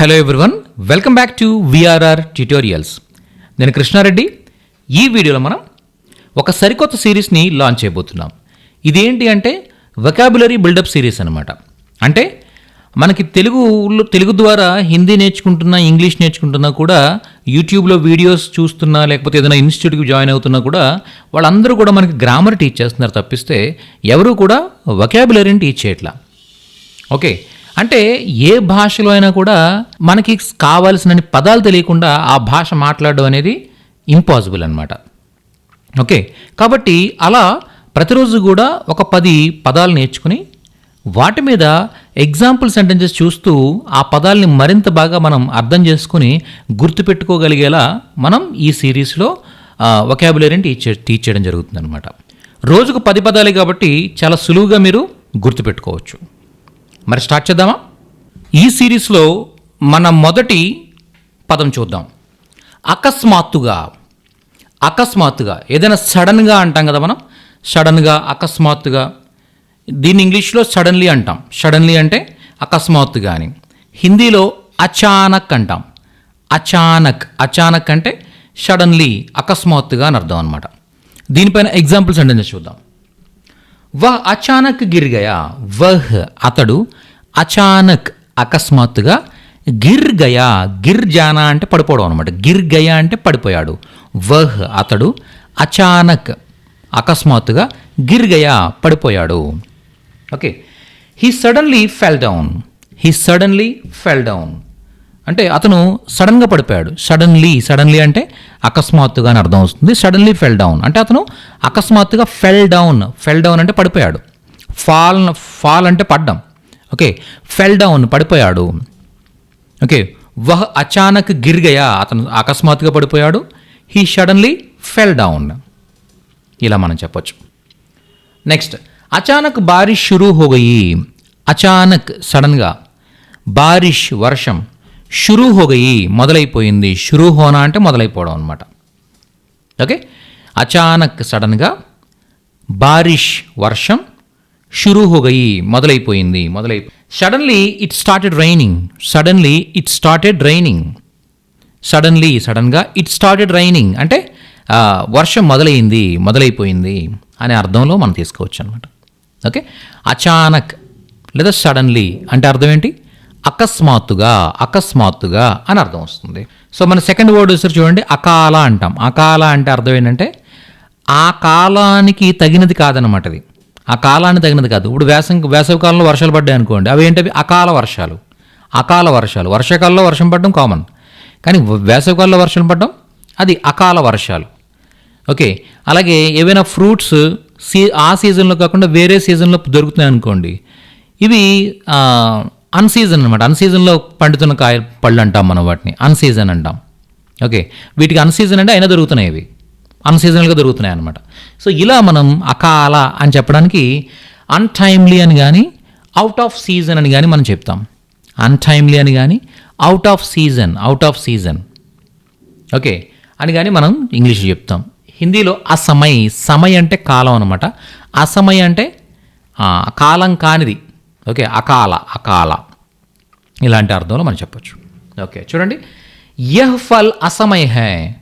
Hello everyone welcome back to VRR tutorials నేను కృష్ణారెడ్డి. ఈ వీడియోలో మనం ఒక సరికొత్త సిరీస్ని లాంచ్ చేయబోతున్నాం. ఇదేంటి అంటే వెకాబులరీ బిల్డప్ సిరీస్ అనమాట అంటే మనకి తెలుగు తెలుగు ద్వారా హిందీ నేర్చుకుంటున్నా ఇంగ్లీష్ నేర్చుకుంటున్నా కూడా యూట్యూబ్లో వీడియోస్ చూస్తున్నా లేకపోతే ఏదైనా ఇన్స్టిట్యూట్కి జాయిన్ అవుతున్నా కూడా వాళ్ళందరూ కూడా మనకి గ్రామర్ టీచ్ చేస్తున్నారు తప్పిస్తే ఎవరు కూడా వొకాబులరీని టీచ్ చేయట్లా. ఓకే. అంటే ఏ భాషలో అయినా కూడా మనకి కావాల్సిన పదాలు తెలియకుండా ఆ భాష మాట్లాడడం అనేది ఇంపాసిబుల్ అనమాట ఓకే? కాబట్టి అలా ప్రతిరోజు కూడా ఒక పది పదాలు నేర్చుకుని వాటి మీద ఎగ్జాంపుల్ సెంటెన్సెస్ చూస్తూ ఆ పదాలని మరింత బాగా మనం అర్థం చేసుకుని గుర్తుపెట్టుకోగలిగేలా మనం ఈ సిరీస్లో వొకాబులరీని టీచ్ టీచ్ చేయడం జరుగుతుంది అనమాట రోజుకు పది పదాలే కాబట్టి చాలా సులువుగా మీరు గుర్తుపెట్టుకోవచ్చు మరి స్టార్ట్ చేద్దామా? ఈ సిరీస్లో మన మొదటి పదం చూద్దాం. అకస్మాత్తుగా అకస్మాత్తుగా ఏదైనా సడన్గా అంటాం కదా మనం? సడన్గా అకస్మాత్తుగా. దీన్ని ఇంగ్లీష్లో సడన్లీ అంటాం. సడన్లీ అంటే అకస్మాత్తుగా అని. హిందీలో అచానక్ అంటాం. అచానక్ అచానక్ అంటే సడన్లీ అకస్మాత్తుగా అని అర్థం అనమాట దీనిపైన ఎగ్జాంపుల్స్ అంటే చూద్దాం. వహ్ అచానక్ గిర్ గయా. వహ్ అతడు అచానక్ అకస్మాత్తుగా గిర్ గయా. గిర్ జానా అంటే పడిపోవడం అనమాట గిర్ గయా అంటే పడిపోయాడు. వహ్ అతడు అచానక్ అకస్మాత్తుగా గిర్ గయా పడిపోయాడు. Okay. He suddenly fell down he suddenly fell down అంటే అతను సడన్గా పడిపోయాడు. సడన్లీ సడన్లీ అంటే అకస్మాత్తుగా అని అర్థం వస్తుంది. Suddenly fell down. అంటే అతను అకస్మాత్తుగా ఫెల్ డౌన్. ఫెల్ డౌన్ అంటే పడిపోయాడు. ఫాల్ ఫాల్ అంటే పడ్డం. ఓకే. ఫెల్ డౌన్ పడిపోయాడు. ఓకే. వహ్ అచానక్ గిర్గయా అతను అకస్మాత్తుగా పడిపోయాడు. He suddenly fell down. ఇలా మనం చెప్పొచ్చు. నెక్స్ట్. అచానక్ బారిష్ షురూ హోగయి. అచానక్ సడన్గా. బారిష్ వర్షం. షురూ హోగయి మొదలైపోయింది. షురూ హోనా అంటే మొదలైపోవడం అనమాట ఓకే? అచానక్ సడన్గా బారిష్ వర్షం షురూ హోగయి మొదలైపోయింది. మొదలై suddenly it started raining. Suddenly it started raining. Suddenly సడన్గా ఇట్ స్టార్టెడ్ రైనింగ్. అంటే వర్షం మొదలైంది మొదలైపోయింది అనే అర్థంలో మనం తీసుకోవచ్చు అనమాట ఓకే? అచానక్ లేదా సడన్లీ అంటే అర్థం ఏంటి? అకస్మాత్తుగా అకస్మాత్తుగా అని అర్థం వస్తుంది. సో మన సెకండ్ వర్డ్ వచ్చి చూడండి అకాల అంటాం. అకాల అంటే అర్థం ఏంటంటే ఆ కాలానికి తగినది కాదనమాట అది. ఆ కాలానికి తగినది కాదు. ఇప్పుడు వేసవి వేసవి కాలంలో వర్షాలు పడ్డాయి అనుకోండి అవి ఏంటవి? అకాల వర్షాలు. అకాల వర్షాలు. వర్షాకాలంలో వర్షం పడడం కామన్. కానీ వేసవికాలంలో వర్షం పడడం అది అకాల వర్షాలు. ఓకే. అలాగే ఏవైనా ఫ్రూట్స్ సీ ఆ సీజన్లో కాకుండా వేరే సీజన్లో దొరుకుతున్నాయి అనుకోండి ఇవి అన్సీజన్ అనమాట అన్సీజన్లో పండుతున్న కాయ పళ్ళు అంటాం మనం వాటిని. అన్సీజన్ అంటాం. ఓకే? వీటికి అన్సీజన్ అంటే అయినా దొరుకుతున్నాయి ఇవి. అన్సీజనల్గా దొరుకుతున్నాయి అనమాట సో ఇలా మనం అకాల అని చెప్పడానికి అన్టైమ్లీ అని కానీ అవుట్ ఆఫ్ సీజన్ అని కానీ మనం చెప్తాం. అన్టైమ్లీ అని కానీ out of season out of season. Okay? అని కానీ మనం ఇంగ్లీష్ చెప్తాం. హిందీలో అసమయ్ సమయ్ అంటే కాలం అనమాట అసమయ్ అంటే కాలం కానిది. ఓకే అకాల అకాల. ఇలాంటి అర్థంలో మనం చెప్పొచ్చు. ఓకే చూడండి. యహ్ ఫల్ అసమయ హై.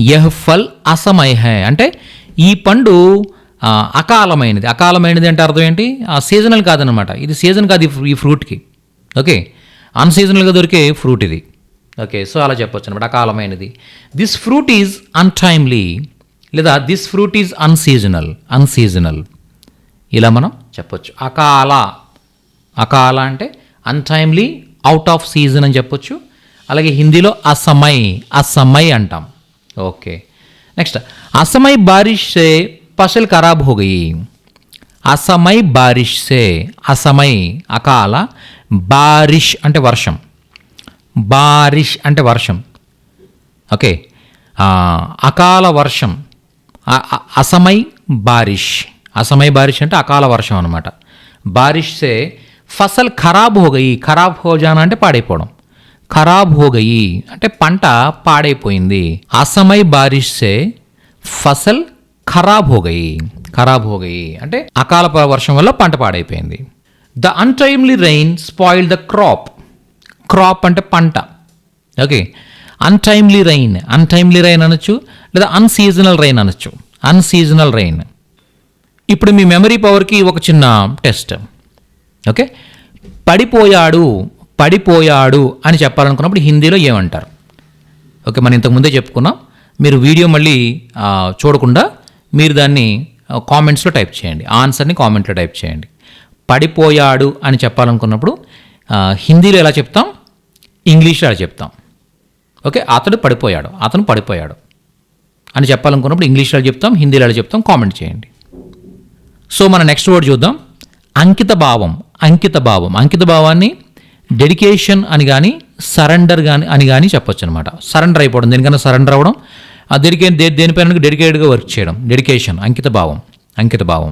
యహ్ ఫల్ అసమయ హై. అంటే ఈ పండు అకాలమైనది. అకాలమైనది అంటే అర్థం ఏంటి? ఆ సీజనల్ కాదనమాట ఇది సీజన్ కాదు ఈ ఈ ఫ్రూట్కి. ఓకే అన్సీజనల్గా దొరికే ఫ్రూట్ ఇది. ఓకే సో అలా చెప్పొచ్చు అనమాట అకాలమైనది. దిస్ ఫ్రూట్ ఈజ్ అన్టైమ్లీ లేదా this fruit is unseasonal unseasonal ఇలా మనం చెప్పొచ్చు. అకాల. అకాల అంటే అన్టైమ్లీ అవుట్ ఆఫ్ సీజన్ అని చెప్పొచ్చు. అలాగే హిందీలో అసమై అసమై అంటాం. ఓకే. నెక్స్ట్ అసమై బారిష్ సే ఫసల్ ఖరాబ్ హో గయి అసమై బారిష్ సే అసమై అకాల బారిష్ అంటే వర్షం. బారిష్ అంటే వర్షం. ఓకే. అకాల వర్షం అసమయ్ అసమై బారిష్. అసమై బారిష్ అంటే అకాల వర్షం అనమాట బారిష్ సే ఫసల్ ఖరాబ్ హోగయి ఖరాబ్ హో జానా అంటే పాడైపోవడం. ఖరాబ్ హోగయి అంటే పంట పాడైపోయింది. అసమై బారిష్ సే ఫసల్ ఖరాబ్ హోగయి ఖరాబ్ హోగయి అంటే అకాల వర్షం వల్ల పంట పాడైపోయింది. The untimely rain spoil the crop. Crop అంటే పంట. Okay. Untimely rain untimely rain అనొచ్చు లేదా అన్సీజనల్ రైన్ అనొచ్చు. అన్సీజనల్ రైన్ ఇప్పుడు మీ మెమరీ పవర్కి ఒక చిన్న టెస్ట్. ఓకే? పడిపోయాడు పడిపోయాడు అని చెప్పాలనుకున్నప్పుడు హిందీలో ఏమంటారు? ఓకే మనం ఇంతకుముందే చెప్పుకున్నాం. మీరు వీడియో మళ్ళీ చూడకుండా మీరు దాన్ని కామెంట్స్లో టైప్ చేయండి. ఆన్సర్ని కామెంట్లో టైప్ చేయండి. పడిపోయాడు అని చెప్పాలనుకున్నప్పుడు హిందీలో ఎలా చెప్తాం? ఇంగ్లీష్లో ఎలా చెప్తాం? ఓకే అతడు పడిపోయాడు అతను పడిపోయాడు అని చెప్పాలనుకున్నప్పుడు ఇంగ్లీష్లో చెప్తాం? హిందీలో ఎలా చెప్తాం? కామెంట్ చేయండి. సో మన నెక్స్ట్ వర్డ్ చూద్దాం. అంకిత భావం అంకిత భావం అంకిత భావాన్ని డెడికేషన్ అని కానీ సరెండర్ కానీ అని కానీ చెప్పొచ్చు అనమాట సరెండర్ అయిపోవడం దేనికన్నా సరెండర్ అవ్వడం ఆ దేనికే దే దేనిపైన డెడికేటెడ్గా వర్క్ చేయడం డెడికేషన్ అంకిత భావం అంకిత భావం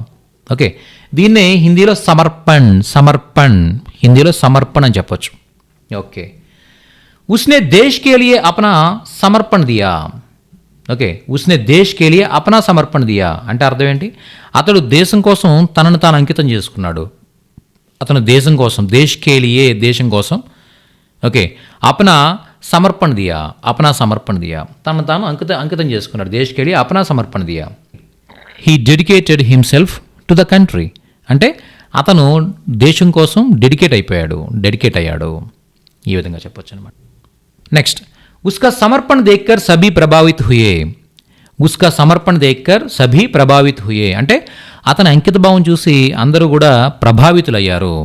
ఓకే దీన్నే హిందీలో సమర్పణ్ సమర్పణ్ హిందీలో సమర్పణ్ అని చెప్పొచ్చు ఓకే उसने देश के लिए अपना సమర్పణ దియా ఓకే ఉస్నే దేశ్ కే లియే అపనా సమర్పణ దియా అంటే అర్థం ఏంటి అతడు దేశం కోసం తనను తాను అంకితం చేసుకున్నాడు అతను దేశం కోసం దేశ్కేలియే దేశం కోసం. ఓకే. అపన సమర్పణ దియా అపనా సమర్పణ దియా. తన తాను అంకిత అంకితం చేసుకున్నాడు. దేశ్కేళి అపనా సమర్పణ దియా. He dedicated himself to the country అంటే అతను దేశం కోసం డెడికేట్ అయిపోయాడు డెడికేట్ అయ్యాడు. ఈ విధంగా చెప్పొచ్చు అనమాట నెక్స్ట్ ఉస్కా సమర్పణ దేక్కర్ సభీ ప్రభావిత్ హుయే. ఉస్కా సమర్పణ దేక్కర్ సభీ ప్రభావిత్ హుయే. అంటే అతని అంకితభావం చూసి అందరూ కూడా ప్రభావితులయ్యారు.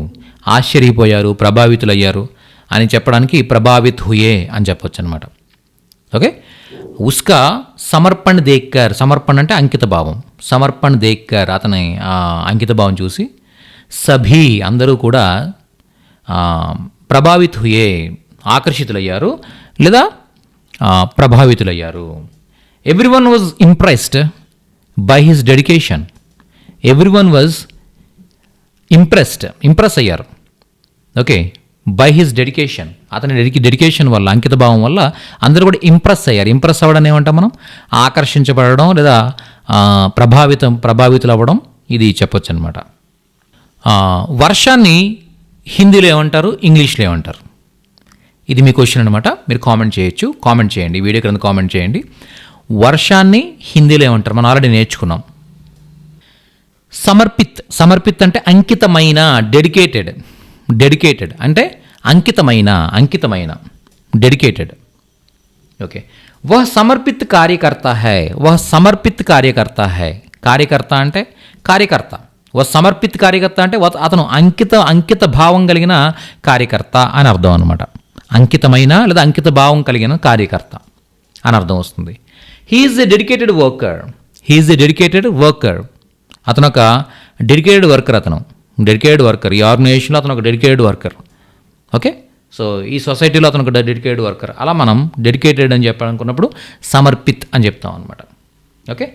ఆశ్చర్యపోయారు ప్రభావితులయ్యారు అని చెప్పడానికి ప్రభావిత్ హుయే అని చెప్పొచ్చు అనమాట ఓకే? ఉస్కా సమర్పణ దేక్కర్ సమర్పణ అంటే అంకితభావం. సమర్పణ దేక్కర్ అతని అంకితభావం చూసి సభీ అందరూ కూడా ప్రభావిత్ హుయే ఆకర్షితులయ్యారు లేదా ప్రభావితులయ్యారు. Everyone was impressed by his dedication everyone was impressed impress అయ్యారు. ఓకే బై హిస్ డెడికేషన్ అతని డెడికి డెడికేషన్ వల్ల అంకిత భావం వల్ల అందరూ కూడా ఇంప్రెస్ అయ్యారు. ఇంప్రెస్ అవ్వడం ఏమంటాం మనం? ఆకర్షించబడడం లేదా ప్రభావితం ప్రభావితులు అవ్వడం ఇది చెప్పొచ్చు అనమాట వర్షాన్ని హిందీలో ఏమంటారు? ఇంగ్లీష్లో ఏమంటారు? ఇది మీ క్వశ్చన్ అనమాట మీరు కామెంట్ చేయొచ్చు. కామెంట్ చేయండి. వీడియో క్రింద కామెంట్ చేయండి. వర్షాన్ని హిందీలో ఏమంటారు? మనం ఆల్రెడీ నేర్చుకున్నాం. సమర్పిత్. సమర్పిత్ అంటే అంకితమైన డెడికేటెడ్ డెడికేటెడ్ అంటే అంకితమైన అంకితమైన. Dedicated okay. వహ సమర్పిత్ కార్యకర్త హై. వహ సమర్పిత్ కార్యకర్త హై. కార్యకర్త అంటే కార్యకర్త. వహ సమర్పిత్ కార్యకర్త అంటే అతను అంకిత అంకిత భావం కలిగిన కార్యకర్త అని అర్థం అనమాట అంకితమైన లేదా అంకిత భావం కలిగిన కార్యకర్త అని అర్థం వస్తుంది. He is a dedicated worker he is a dedicated worker అతను ఒక డెడికేటెడ్ వర్కర్ అతను. డెడికేటెడ్ వర్కర్ ఈ ఆర్గనైజేషన్లో అతను ఒక డెడికేటెడ్ వర్కర్ ఓకే సో ఈ సొసైటీలో అతను ఒక డెడికేటెడ్ వర్కర్ అలా మనం డెడికేటెడ్ అని చెప్పాలనుకున్నప్పుడు సమర్పిత్ అని చెప్తాం అనమాట ఓకే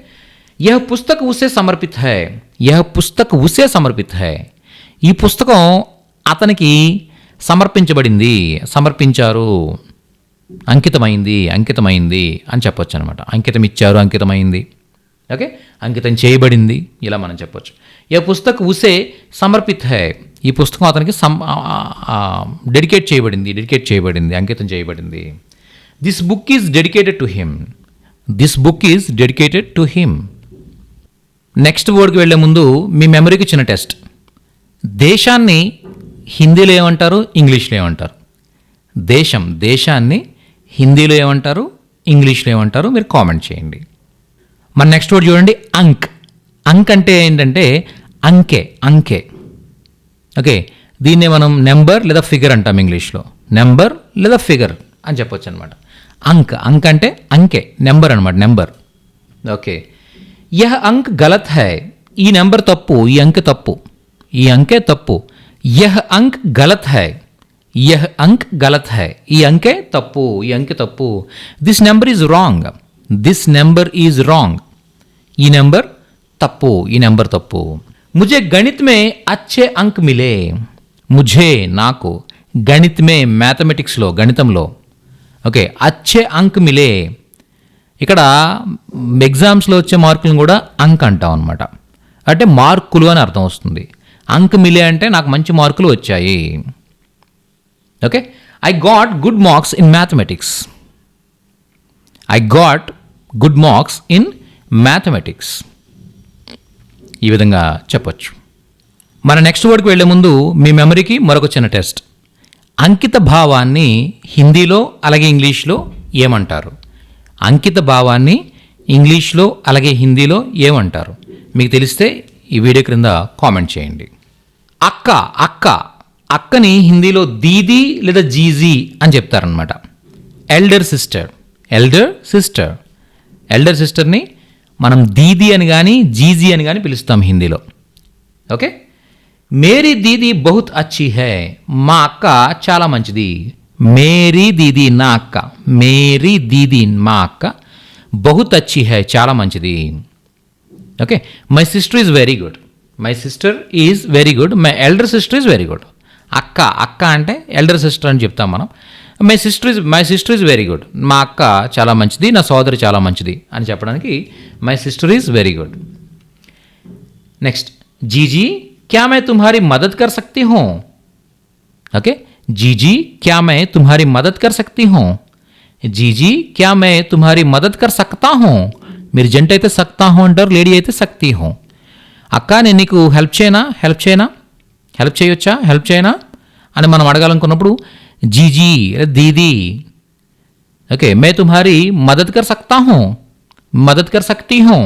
యహ పుస్తక్ ఉసే సమర్పిత్ హై. యహ పుస్తక్ ఉసే సమర్పిత్ హై. ఈ పుస్తకం అతనికి సమర్పించబడింది. సమర్పించారు. అంకితమైంది అంకితమైంది అని చెప్పొచ్చు అనమాట అంకితం ఇచ్చారు అంకితమైంది. ఓకే? అంకితం చేయబడింది ఇలా మనం చెప్పొచ్చు. ఏ పుస్తక ఉసే సమర్పిత హై? ఈ పుస్తకం అతనికి సమ్ డెడికేట్ చేయబడింది డెడికేట్ చేయబడింది అంకితం చేయబడింది. This book is dedicated to him this book is dedicated to him next వర్డ్కి వెళ్ళే ముందు మీ మెమరీకి చిన్న టెస్ట్ దేశాన్ని హిందీలో ఏమంటారు ఇంగ్లీష్లో ఏమంటారు? దేశం దేశాన్ని హిందీలో ఏమంటారు? ఇంగ్లీష్లో ఏమంటారు? మీరు కామెంట్ చేయండి. మన నెక్స్ట్ వర్డ్ చూడండి అంక్. అంక్ అంటే ఏంటంటే అంకె అంకె. ఓకే దీన్నే మనం నెంబర్ లేదా ఫిగర్ అంటాం ఇంగ్లీష్లో. నెంబర్ లేదా ఫిగర్ అని చెప్పొచ్చు అనమాట అంక్ అంక్ అంటే అంకె నెంబర్ అనమాట నెంబర్. ఓకే. యహ అంక్ గలత్ హై. ఈ నెంబర్ తప్పు ఈ అంకె తప్పు. ఈ అంకె తప్పు. యహ అంక్ గలత్ హై. యహ అంక్ గలత్ హై ఈ అంకె తప్పు ఈ అంకె తప్పు this number is wrong this number is wrong ఈ నెంబర్ తప్పు ఈ నెంబర్ తప్పు ముజే గణిత్ మే అచ్చే అంక్ మిలే ముజే నాకు గణిత్ మే మ్యాథమెటిక్స్లో గణితంలో ఓకే అచ్చే అంక్ మిలే ఇక్కడ ఎగ్జామ్స్లో వచ్చే మార్కులను కూడా అంక్ అంటాం అనమాట అంటే మార్కులు అని అర్థం వస్తుంది. అంక్ మిలే అంటే నాకు మంచి మార్కులు వచ్చాయి. Okay I got good marks in mathematics I got good marks in mathematics ఈ విధంగా చెప్పొచ్చు. మన నెక్స్ట్ వర్డ్కి వెళ్ళే ముందు మీ మెమరీకి మరొక చిన్న టెస్ట్ అంకిత భావాన్ని హిందీలో అలాగే ఇంగ్లీష్లో ఏమంటారు? అంకిత భావాన్ని ఇంగ్లీష్లో అలాగే హిందీలో ఏమంటారు? మీకు తెలిస్తే ఈ వీడియో క్రింద కామెంట్ చేయండి. అక్క అక్క అక్కని హిందీలో దీదీ లేదా జీజీ అని చెప్తారనమాట elder sister elder sister elder సిస్టర్ని మనం దీదీ అని కానీ జీజీ అని కానీ పిలుస్తాం హిందీలో. ఓకే మేరీ దీదీ బహుత్ అచ్చి హై. మా అక్క చాలా మంచిది. మేరీ దీదీ నా అక్క. మేరీ దీదీ మా అక్క. బహుత్ అచ్చి హై చాలా మంచిది. Okay my sister is very good my sister is very good my elder sister is very good అక్క అక్క అంటే ఎల్డర్ సిస్టర్ అని చెప్తాం మనం my sister is my sister is very good మా అక్క చాలా మంచిది నా సోదరి చాలా మంచిది అని చెప్పడానికి my sister is very good next जीजी क्या मैं तुम्हारी मदद कर सकती हूँ ओके जीजी क्या मैं तुम्हारी मदद कर सकती हूँ जीजी क्या मैं तुम्हारी मदद कर सकता हूँ మీరు జంట అయితే సక్తా హూ అంటారు లేడీ అయితే సక్తి హూ అక్క నేను నీకు హెల్ప్ చేయనా హెల్ప్ చేయనా హెల్ప్ చేయొచ్చా? హెల్ప్ చేయనా? అని మనం అడగాలనుకున్నప్పుడు జీజీ దీదీ. ఓకే మే తుమ్హారీ మదద్ కర్ సక్తా హూ మదద్ కర్ సక్తి హూ.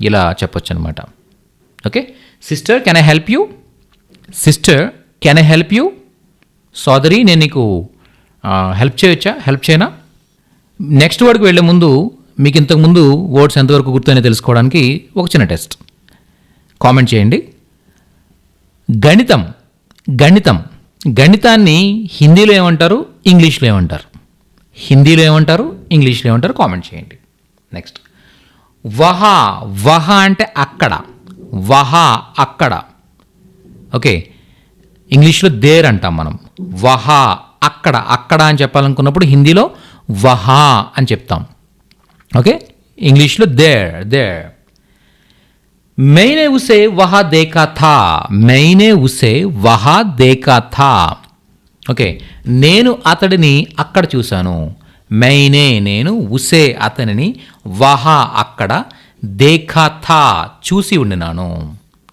ఇలా చెప్పొచ్చు అనమాట okay sister can I help you? Sister can I help you? సోదరి నేను నీకు హెల్ప్ చేయొచ్చా? హెల్ప్ చేయనా? నెక్స్ట్ వర్డ్కి వెళ్ళే ముందు మీకు ఇంతకుముందు వర్డ్స్ ఎంతవరకు గుర్తున్నాయో తెలుసుకోవడానికి ఒక చిన్న టెస్ట్. కామెంట్ చేయండి. గణితం గణితం. గణితాన్ని హిందీలో ఏమంటారు? ఇంగ్లీష్లో ఏమంటారు? హిందీలో ఏమంటారు? ఇంగ్లీష్లో ఏమంటారు? కామెంట్ చేయండి. నెక్స్ట్ వహ వహ అంటే అక్కడ. వహ అక్కడ. ఓకే. ఇంగ్లీష్లో దేర్ అంటాం మనం. వహ అక్కడ. అక్కడ అని చెప్పాలనుకున్నప్పుడు హిందీలో వహా అని చెప్తాం. ఓకే? ఇంగ్లీష్లో దేర్ దేర్. मैंने उसे वहां देखा था मैंने उसे वहां देखा था ఓకే నేను అతడిని అక్కడ చూశాను మైనే నేను ఉసే అతనిని వహా అక్కడ దేఖా థా చూసి ఉండినాను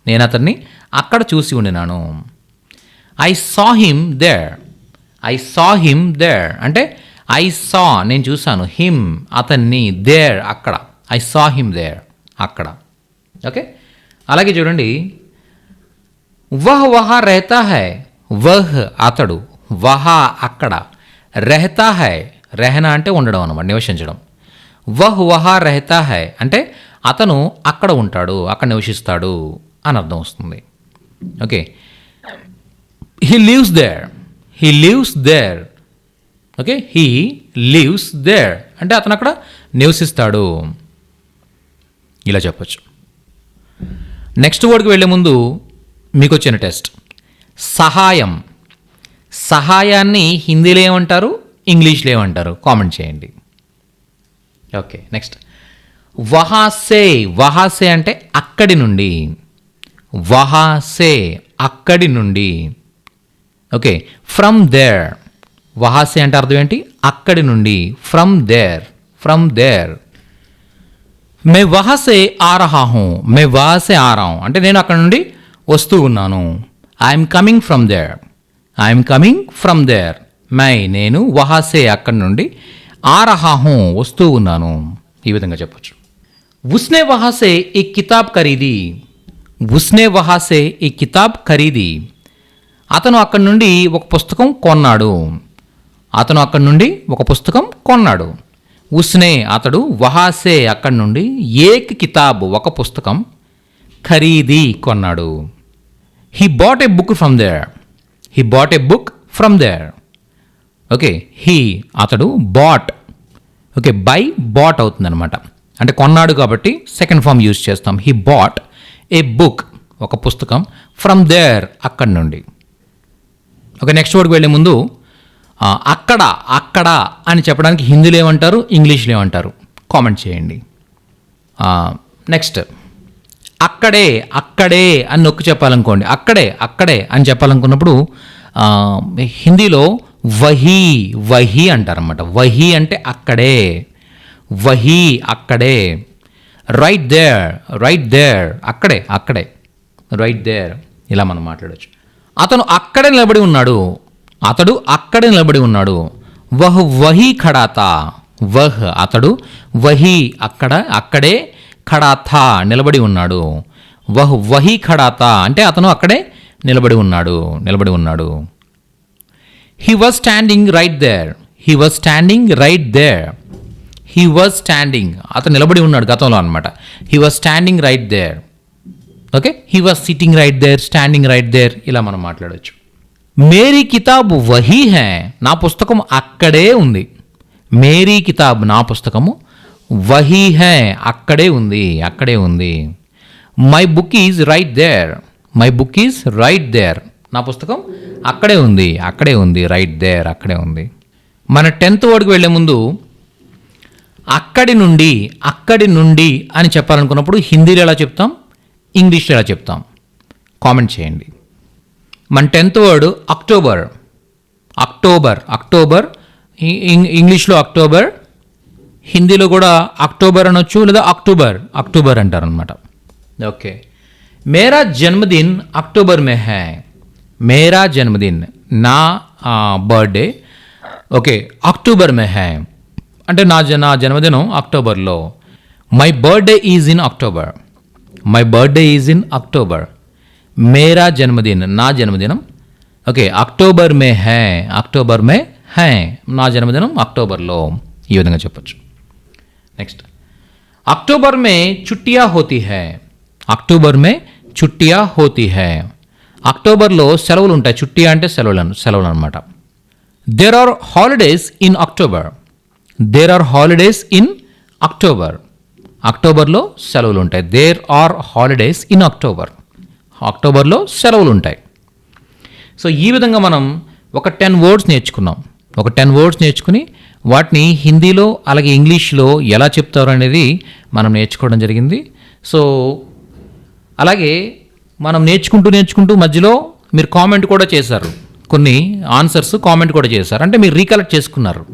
నేను అతన్ని అక్కడ చూసి ఉండినాను I saw him there I saw him there అంటే ఐ సా నేను చూశాను హిమ్ అతన్ని దేర్ అక్కడ ఐ సా హిమ్ దేర్ అక్కడ ఓకే అలాగే చూడండి. వహ్ వహ రెహతా హై వహ్ అతడు వహ అక్కడ రెహతా హై రెహనా అంటే ఉండడం అనమాట నివసించడం. వహ్ వహ రెహతా హై అంటే అతను అక్కడ ఉంటాడు అక్కడ నివసిస్తాడు అని అర్థం వస్తుంది. Okay. He leaves there he leaves there okay he leaves there అంటే అతను అక్కడ నివసిస్తాడు. ఇలా చెప్పచ్చు. నెక్స్ట్ వర్డ్కి వెళ్ళే ముందు మీకు వచ్చిన టెస్ట్. సహాయం. సహాయాన్ని హిందీలో ఏమంటారు? ఇంగ్లీష్లో ఏమంటారు? కామెంట్ చేయండి. Okay next. వహాసే. వహాసే అంటే అక్కడి నుండి. వహాసే అక్కడి నుండి. ఓకే ఫ్రమ్ దేర్ వహాసే అంటే అర్థం ఏంటి? అక్కడి నుండి. ఫ్రమ్ దేర్ ఫ్రమ్ దేర్ మే వహాసే ఆ రహా మే వహసే ఆ రహా అంటే నేను అక్కడ నుండి వస్తూ ఉన్నాను. I'm coming from there I'm coming from there my నేను వహాసే అక్కడి నుండి ఆ రహా వస్తూ ఉన్నాను. ఈ విధంగా చెప్పొచ్చు. ఉస్నే వహాసే ఈ కితాబ్ ఖరీది. ఉస్నే వహాసే ఈ కితాబ్ ఖరీది. అతను అక్కడి నుండి ఒక పుస్తకం కొన్నాడు. అతను అక్కడి నుండి ఒక పుస్తకం కొన్నాడు. ఉస్నే అతడు వహాసే అక్కడి నుండి ఏక్ కితాబ్ ఒక పుస్తకం ఖరీదీ కొన్నాడు. He bought a book from there he bought a book from there okay he అతడు బాట్ ఓకే బై బాట్ అవుతుందన్నమాట. అంటే కొన్నాడు కాబట్టి సెకండ్ ఫామ్ యూజ్ చేస్తాం. హీ బాట్ ఏ బుక్ ఒక పుస్తకం ఫ్రమ్ దేర్ అక్కడి నుండి. ఓకే నెక్స్ట్ వర్డ్కి వెళ్ళే ముందు అక్కడ అక్కడ అని చెప్పడానికి హిందీలో ఏమంటారు ఇంగ్లీష్లో ఏమంటారు? కామెంట్ చేయండి. నెక్స్ట్. అక్కడే అక్కడే అని నొక్కి చెప్పాలనుకోండి. అక్కడే అక్కడే అని చెప్పాలనుకున్నప్పుడు హిందీలో వహీ వహీ అంటారన్నమాట. వహీ అంటే అక్కడే. వహీ అక్కడే. రైట్ దేర్ రైట్ దేర్ అక్కడే అక్కడే. రైట్ దేర్ ఇలా మనం మాట్లాడచ్చు. అతను అక్కడే నిలబడి ఉన్నాడు. అతడు అక్కడే నిలబడి ఉన్నాడు. వహ్ వహీ ఖడాతా. వహ్ అతడు వహీ అక్కడ అక్కడే ఖడాథా నిలబడి ఉన్నాడు. వహ్ వహీ ఖడాతా అంటే అతను అక్కడే నిలబడి ఉన్నాడు నిలబడి ఉన్నాడు. He was standing right there he was standing right there he was standing అతను నిలబడి ఉన్నాడు గతంలో అనమాట he was standing right there okay he was sitting right there standing right there ఇలా మనం మాట్లాడవచ్చు మేరీ కితాబ్ వహీ హే నా పుస్తకం అక్కడే ఉంది. మేరీ కితాబ్ నా పుస్తకము వహీ హే అక్కడే ఉంది అక్కడే ఉంది. My book is right there my book is right there నా పుస్తకం అక్కడే ఉంది అక్కడే ఉంది రైట్ దేర్ అక్కడే ఉంది. మన టెన్త్ వర్డ్కి వెళ్ళే ముందు అక్కడి నుండి అక్కడి నుండి అని చెప్పాలనుకున్నప్పుడు హిందీలో ఎలా చెప్తాం? ఇంగ్లీష్లో ఎలా చెప్తాం? కామెంట్ చేయండి. మన tenth word October. October. October ఇం- ఇంగ్లీష్లో అక్టోబర్ హిందీలో కూడా అక్టోబర్ అనొచ్చు లేదా అక్టోబర్. అక్టోబర్ అంటారనమాట ఓకే. మేరా జన్మదిన్ అక్టోబర్ మే హై? మేరా జన్మదిన్. నా బర్త్డే. ఓకే. అక్టోబర్ మే హై. అంటే నా నా జన్మదినం అక్టోబర్లో. My birthday is in October. My birthday is in October. మేరా జన్మదిన్ నా జన్మదినం. ఓకే అక్టోబర్ మే హే అక్టోబర్ మే హే నా జన్మదినం అక్టోబర్లో. ఈ విధంగా చెప్పొచ్చు. నెక్స్ట్ అక్టోబర్ మే చుట్టియా హోతీ హే. అక్టోబర్ మే చుట్టియా హోతీ హే. అక్టోబర్లో సెలవులు ఉంటాయి. చుట్టియా అంటే సెలవులను సెలవులు అనమాట there are holidays in October there are holidays in October అక్టోబర్లో సెలవులు ఉంటాయి. There are holidays in October అక్టోబర్లో సెలవులు ఉంటాయి సో ఈ విధంగా మనం ఒక టెన్ వర్డ్స్ నేర్చుకున్నాం. ఒక టెన్ వర్డ్స్ నేర్చుకుని వాటిని హిందీలో అలాగే ఇంగ్లీష్లో ఎలా చెప్తారు అనేది మనం నేర్చుకోవడం జరిగింది. సో అలాగే మనం నేర్చుకుంటూ నేర్చుకుంటూ మధ్యలో మీరు కామెంట్ కూడా చేశారు. కొన్ని ఆన్సర్స్ కామెంట్ కూడా చేశారు. అంటే మీరు రీకలెక్ట్ చేసుకున్నారు.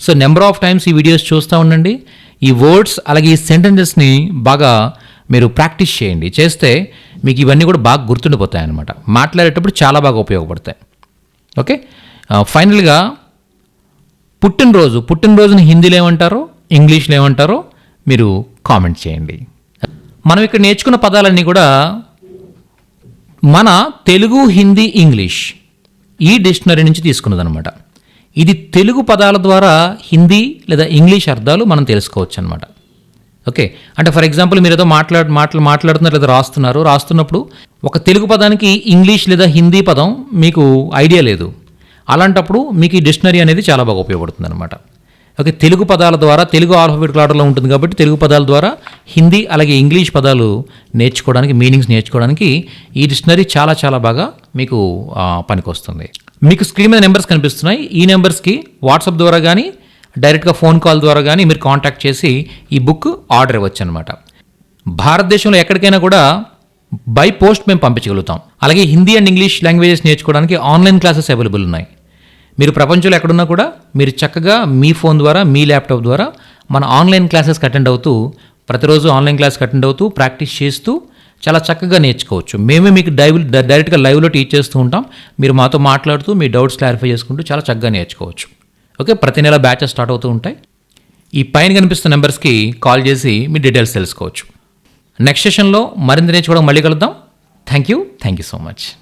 సో నెంబర్ ఆఫ్ టైమ్స్ ఈ వీడియోస్ చూస్తూ ఉండండి. ఈ వర్డ్స్ అలాగే ఈ సెంటెన్సెస్ని బాగా మీరు ప్రాక్టీస్ చేయండి. చేస్తే మీకు ఇవన్నీ కూడా బాగా గుర్తుండిపోతాయి అనమాట మాట్లాడేటప్పుడు చాలా బాగా ఉపయోగపడతాయి. ఓకే? ఫైనల్గా పుట్టినరోజు. పుట్టినరోజుని హిందీలో ఏమంటారో? ఇంగ్లీష్లో ఏమంటారో? మీరు కామెంట్ చేయండి. మనం ఇక్కడ నేర్చుకున్న పదాలన్నీ కూడా మన తెలుగు హిందీ ఇంగ్లీష్ ఈ డిక్షనరీ నుంచి తీసుకున్నదనమాట ఇది తెలుగు పదాల ద్వారా హిందీ లేదా ఇంగ్లీష్ అర్థాలు మనం తెలుసుకోవచ్చు అనమాట ఓకే. అంటే ఫర్ ఎగ్జాంపుల్ మీరు ఏదో మాట్లాడు మాట్లా మాట్లాడుతున్నారు లేదా రాస్తున్నారు. రాస్తున్నప్పుడు ఒక తెలుగు పదానికి ఇంగ్లీష్ లేదా హిందీ పదం మీకు ఐడియా లేదు. అలాంటప్పుడు మీకు ఈ డిక్షనరీ అనేది చాలా బాగా ఉపయోగపడుతుంది అనమాట ఓకే తెలుగు పదాల ద్వారా తెలుగు ఆల్ఫాబెటికల్ ఆర్డర్లో ఉంటుంది కాబట్టి తెలుగు పదాల ద్వారా హిందీ అలాగే ఇంగ్లీష్ పదాలు నేర్చుకోవడానికి మీనింగ్స్ నేర్చుకోవడానికి ఈ డిక్షనరీ చాలా చాలా బాగా మీకు పనికొస్తుంది. మీకు స్క్రీన్ మీద నెంబర్స్ కనిపిస్తున్నాయి. ఈ నెంబర్స్కి వాట్సాప్ ద్వారా కానీ డైరెక్ట్గా ఫోన్ కాల్ ద్వారా కానీ మీరు కాంటాక్ట్ చేసి ఈ బుక్ ఆర్డర్ ఇవ్వచ్చు అనమాట భారతదేశంలో ఎక్కడికైనా కూడా బై పోస్ట్ మేము పంపించగలుగుతాం. అలాగే హిందీ అండ్ ఇంగ్లీష్ లాంగ్వేజెస్ నేర్చుకోవడానికి ఆన్లైన్ క్లాసెస్ అవైలబుల్ ఉన్నాయి. మీరు ప్రపంచంలో ఎక్కడున్నా కూడా మీరు చక్కగా మీ ఫోన్ ద్వారా మీ ల్యాప్టాప్ ద్వారా మన ఆన్లైన్ క్లాసెస్కి అటెండ్ అవుతూ ప్రతిరోజు ఆన్లైన్ క్లాస్కి అటెండ్ అవుతూ ప్రాక్టీస్ చేస్తూ చాలా చక్కగా నేర్చుకోవచ్చు. మేమే మీకు డైవ్ డైరెక్ట్గా లైవ్లో టీచ్ చేస్తూ ఉంటాం. మీరు మాతో మాట్లాడుతూ మీ డౌట్స్ క్లారిఫై చేసుకుంటూ చాలా చక్కగా నేర్చుకోవచ్చు. ఓకే ప్రతి నెల బ్యాచెస్ స్టార్ట్ అవుతూ ఉంటాయి. ఈ పైన కనిపిస్తున్న నెంబర్స్కి కాల్ చేసి మీ డీటెయిల్స్ తెలుసుకోవచ్చు. నెక్స్ట్ సెషన్లో మరింత నేర్చుకోవడం మళ్ళీ కలుద్దాం. Thank you. Thank you so much.